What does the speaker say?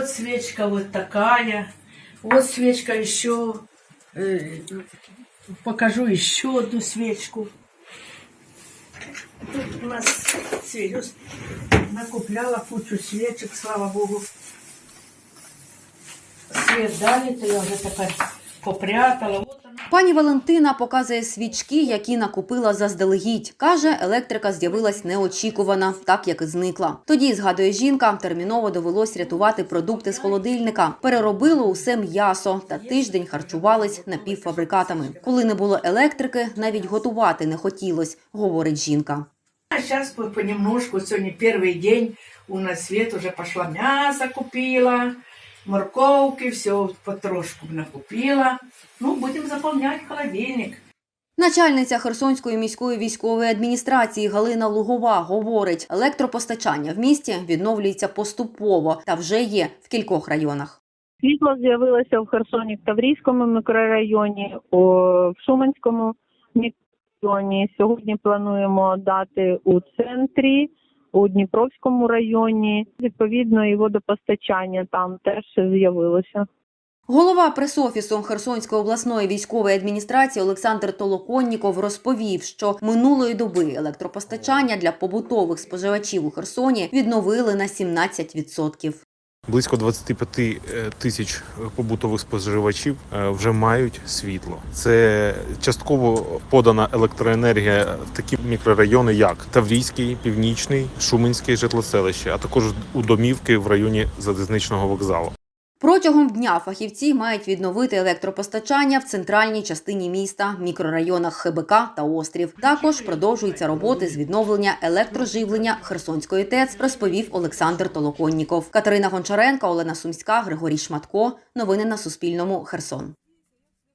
Вот свечка вот такая. Вот свечка еще. э, покажу еще одну свечку. Тут у нас Сереж накупляла кучу свечек, слава Богу. Свет дали, я уже такая попрятала. Пані Валентина показує свічки, які накупила заздалегідь. Каже, електрика з'явилась неочікувана, так як і зникла. Тоді, згадує жінка, терміново довелось рятувати продукти з холодильника. Переробило усе м'ясо та тиждень харчувались напівфабрикатами. Коли не було електрики, навіть готувати не хотілось, говорить жінка. А по- понемножку, сегодня первый день, у нас свет уже пошла, мясо купила, морковки, все потрошку накупила. Ну, будем заполнять холодильник. Начальниця Херсонської міської військової адміністрації Галина Лугова говорить, електропостачання в місті відновлюється поступово та вже є в кількох районах. Світло з'явилося в Херсоні в Таврійському мікрорайоні, в Шуменському мікрорайоні. Сьогодні плануємо дати у центрі, у Дніпровському районі. Відповідно, і водопостачання там теж з'явилося. Голова пресофісу Херсонської обласної військової адміністрації Олександр Толоконніков розповів, що минулої доби електропостачання для побутових споживачів у Херсоні відновили на 17%. Близько 25 е, тисяч побутових споживачів е, вже мають світло. Це частково подана електроенергія в такі мікрорайони, як Таврійський, Північний, Шуменський житлоселище, а також у домівки в районі залізничного вокзалу. Протягом дня фахівці мають відновити електропостачання в центральній частині міста, мікрорайонах ХБК та Острів. Також продовжуються роботи з відновлення електроживлення Херсонської ТЕЦ, розповів Олександр Толоконніков. Катерина Гончаренко, Олена Сумська, Григорій Шматко. Новини на Суспільному. Херсон.